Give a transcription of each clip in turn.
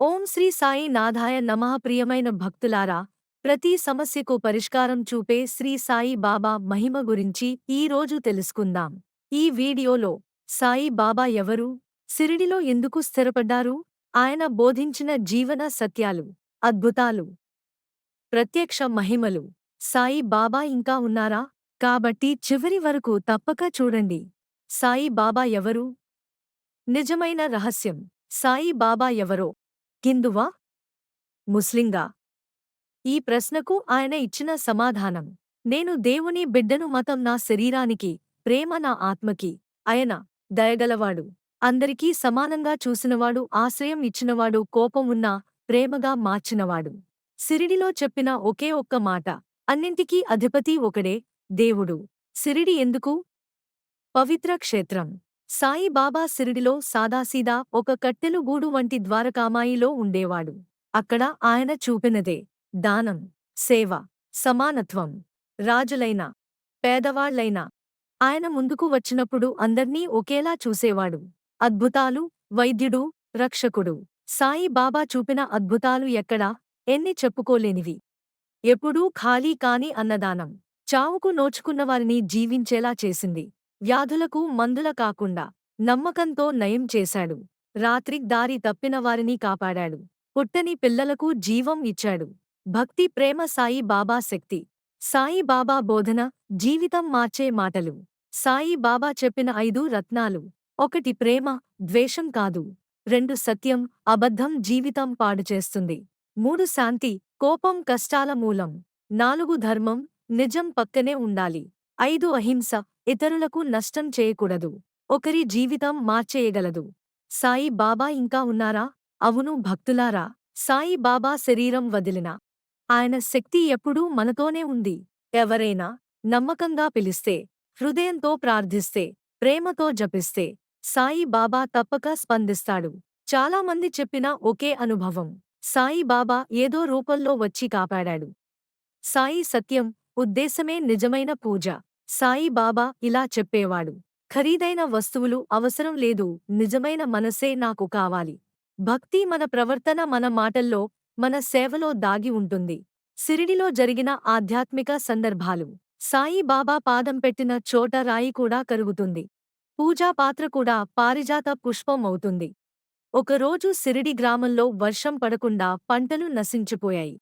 ఓం శ్రీ సాయి నాథాయ నమః ప్రియమైన భక్తులారా ప్రతి సమస్యకు పరిష్కారం చూపే శ్రీ సాయి బాబా మహిమ గురించి ఈ రోజు తెలుసుకుందాం. ఈ వీడియోలో సాయి బాబా ఎవరు సిరిడిలో ఎందుకు స్థిరపడ్డారు ఆయన బోధించిన జీవన సత్యాలు అద్భుతాలు ప్రత్యక్ష మహిమలు సాయి బాబా ఇంకా ఉన్నారా? కాబట్టి చివరి వరకు తప్పక చూడండి. సాయి బాబా ఎవరు? నిజమైన రహస్యం. సాయి బాబా ఎవరో? హిందువా ముస్లింగా? ఈ ప్రశ్నకు ఆయన ఇచ్చిన సమాధానం నేను దేవుని బిడ్డను మతం నా శరీరానికి ప్రేమ నా ఆత్మకి ఆయన దయగలవాడు. అందరికీ సమానంగా చూసినవాడు ఆశ్రయం ఇచ్చినవాడు కోపం ఉన్నా ప్రేమగా మార్చినవాడు. సిరిడిలో చెప్పిన ఒకే ఒక్క మాట అన్నింటికీ అధిపతి ఒకడే దేవుడు. సిరిడి ఎందుకు? పవిత్ర క్షేత్రం. సాయిబాబా సిరిడిలో సాదాసీదా ఒక కట్టెలు గూడు వంటి ద్వారకామాయిలో ఉండేవాడు. అక్కడ ఆయన చూపినదే దానం సేవ సమానత్వం రాజులైన పేదవాళ్ళైనా ఆయన ముందుకు వచ్చినప్పుడు అందర్నీ ఒకేలా చూసేవాడు. అద్భుతాలు వైద్యుడు రక్షకుడు. సాయిబాబా చూపిన అద్భుతాలు ఎక్కడా? ఎన్ని చెప్పుకోలేనివి. ఎప్పుడూ ఖాళీ కాని అన్నదానం. చావుకు నోచుకున్నవారిని జీవించేలా చేసింది. వ్యాధులకు మందుల కాకుండా నమ్మకంతో నయం చేశాడు. రాత్రి దారి తప్పిన వారిని కాపాడాడు. పుట్టని పిల్లలకు జీవం ఇచ్చాడు. భక్తి ప్రేమ సాయి బాబా శక్తి. సాయి బాబా బోధన జీవితం మార్చే మాటలు. సాయి బాబా చెప్పిన ఐదు రత్నాలు. ఒకటి ప్రేమ ద్వేషం కాదు. రెండు సత్యం అబద్ధం జీవితం పాడుచేస్తుంది మూడు శాంతి కోపం కష్టాల మూలం. నాలుగు ధర్మం నిజం పక్కనే ఉండాలి. ఐదు అహింస ఇతరులకు నష్టం చేయకూడదు. ఒకరి జీవితం మార్చేయగలదు. సాయి బాబా ఇంకా ఉన్నారా? అవును భక్తులారా. సాయి బాబా శరీరం వదిలిన. ఆయన శక్తి ఎప్పుడూ మనతోనే ఉంది. ఎవరైనా నమ్మకంగా పిలిస్తే హృదయంతో ప్రార్థిస్తే ప్రేమతో జపిస్తే సాయి బాబా తప్పక స్పందిస్తాడు. చాలామంది చెప్పిన ఒకే అనుభవం. సాయి బాబా ఏదో రూపంలో వచ్చి కాపాడాడు. సాయి సత్యం ఉద్దేశమే నిజమైన పూజ. సాయిబాబా ఇలా చెప్పేవాడు ఖరీదైన వస్తువులు అవసరం లేదు నిజమైన మనసే నాకు కావాలి. భక్తి మన ప్రవర్తన మన మాటల్లో మన సేవలో దాగి ఉంటుంది. సిరిడిలో జరిగిన ఆధ్యాత్మిక సందర్భాలు. సాయిబాబా పాదం పెట్టిన చోట రాయి కూడా కరుగుతుంది. పూజా పాత్ర కూడా పారిజాత పుష్పం అవుతుంది. ఒకరోజు సిరిడి గ్రామంలో వర్షం పడకుండా పంటలు నశించిపోయాయి.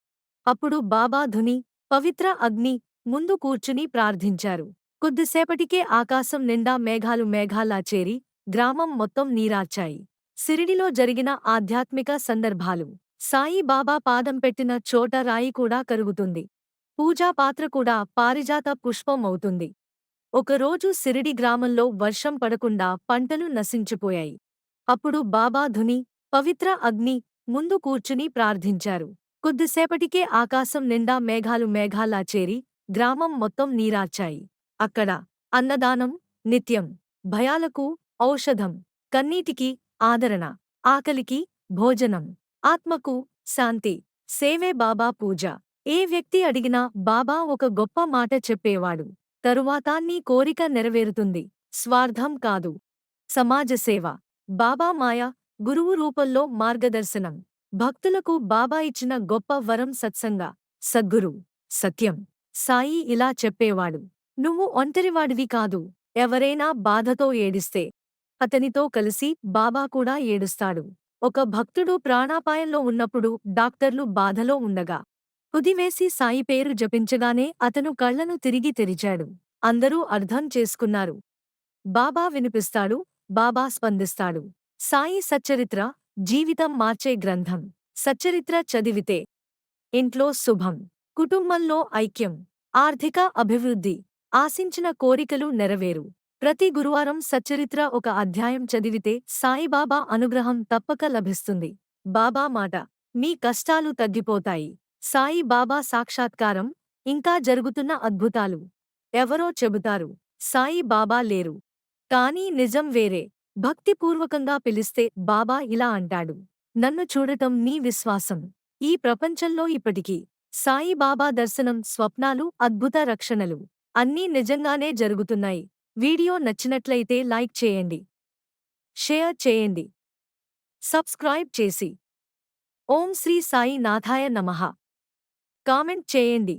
అప్పుడు బాబా ధుని పవిత్ర అగ్ని ముందు కూర్చుని ప్రార్థించారు. కొద్దిసేపటికే ఆకాశం నిండా మేఘాలు మేఘాల్లా చేరి గ్రామం మొత్తం నీరార్చాయి. సిరిడిలో జరిగిన ఆధ్యాత్మిక సందర్భాలు. సాయి బాబా పాదం పెట్టిన చోట రాయి కూడా కరుగుతుంది. పూజా పాత్ర కూడా పారిజాత పుష్పం అవుతుంది. ఒకరోజు సిరిడి గ్రామంలో వర్షం పడకుండా పంటలు నశించిపోయాయి. అప్పుడు బాబా ధుని పవిత్ర అగ్ని ముందు కూర్చుని ప్రార్థించారు. కొద్దిసేపటికే ఆకాశం నిండా మేఘాలు మేఘాల్లా చేరి గ్రామం మొత్తం నీరార్చాయి. అక్కడ అన్నదానం నిత్యం భయాలకు ఔషధం కన్నీటికి ఆదరణ ఆకలికి భోజనం ఆత్మకు శాంతి సేవే బాబా పూజ. ఏ వ్యక్తి అడిగినా బాబా ఒక గొప్ప మాట చెప్పేవాడు. తరువాత నీ కోరిక నెరవేరుతుంది. స్వార్థం కాదు. సమాజసేవ బాబా మాయ గురువు రూపంలో మార్గదర్శనం. భక్తులకు బాబా ఇచ్చిన గొప్ప వరం సత్సంగ. సద్గురు. సత్యం. సాయి ఇలా చెప్పేవాడు నువ్వు ఒంటరివాడివి కాదు ఎవరైనా బాధతో ఏడిస్తే అతనితో కలిసి బాబా కూడా ఏడుస్తాడు. ఒక భక్తుడు ప్రాణాపాయంలో ఉన్నప్పుడు డాక్టర్లు బాధలో ఉండగా కుదివేసి సాయి పేరు జపించగానే అతను కళ్ళను తిరిగి తెరిచాడు. అందరూ అర్థం చేసుకున్నారు. బాబా వినిపిస్తాడు బాబా స్పందిస్తాడు. సాయి సచ్చరిత్ర జీవితం మార్చే గ్రంథం. సచ్చరిత్ర చదివితే ఇంట్లో శుభం కుటుంబంలో ఐక్యం ఆర్థిక అభివృద్ధి ఆశించిన కోరికలు నెరవేరు. ప్రతి గురువారం సచ్చరిత్ర ఒక అధ్యాయం చదివితే సాయిబాబా అనుగ్రహం తప్పక లభిస్తుంది. బాబా మాట మీ కష్టాలు తగ్గిపోతాయి. సాయి బాబా సాక్షాత్కారం ఇంకా జరుగుతున్న అద్భుతాలు. ఎవరో చెబుతారు సాయి బాబా లేరు. కానీ నిజం వేరే. భక్తిపూర్వకంగా పిలిస్తే బాబా ఇలా అంటాడు నన్ను చూడటం నీ విశ్వాసం. ఈ ప్రపంచంలో ఇప్పటికీ సాయిబాబా దర్శనం స్వప్నాలు అద్భుత రక్షణలు. అన్నీ నిజంగానే జరుగుతున్నాయి. వీడియో నచ్చినట్లయితే లైక్ చేయండి. షేర్ చేయండి. సబ్స్క్రైబ్ చేసి. ఓం శ్రీ సాయి నాథాయ నమః. కామెంట్ చేయండి.